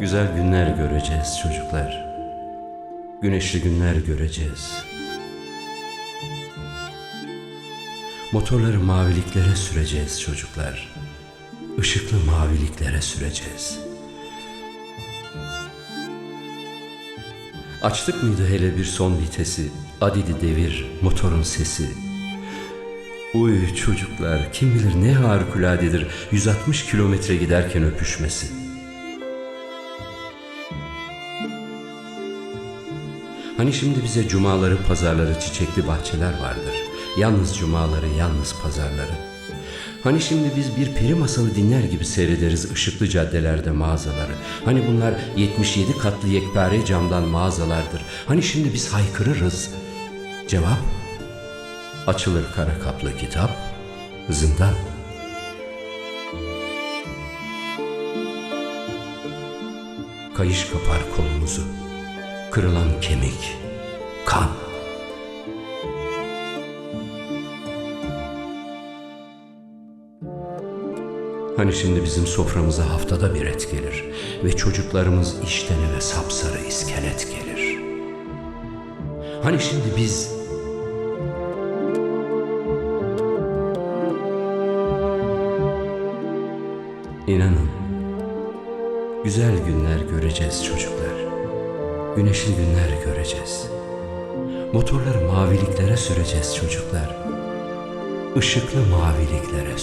Güzel günler göreceğiz çocuklar. Güneşli günler göreceğiz. Motorları maviliklere süreceğiz çocuklar. Işıklı maviliklere süreceğiz. Açtık mıydı hele bir son vitesi, adidi devir, motorun sesi. Uy çocuklar, kim bilir ne harikuladedir 160 kilometre giderken öpüşmesi. Hani şimdi bize cumaları, pazarları, çiçekli bahçeler vardır. Yalnız cumaları, yalnız pazarları. Hani şimdi biz bir peri masalı dinler gibi seyrederiz ışıklı caddelerde mağazaları. Hani bunlar 77 katlı yekpare camdan mağazalardır. Hani şimdi biz haykırırız. Cevap? Açılır kara kaplı kitap, zindan. Kayış kapar kolumuzu, kırılan kemik, kan. Hani şimdi bizim soframıza haftada bir et gelir ve çocuklarımız işten eve sapsarı iskelet gelir. Hani şimdi biz İnanın, güzel günler göreceğiz çocuklar. Güneşli günler göreceğiz. Motorları maviliklere süreceğiz çocuklar. Işıklı maviliklere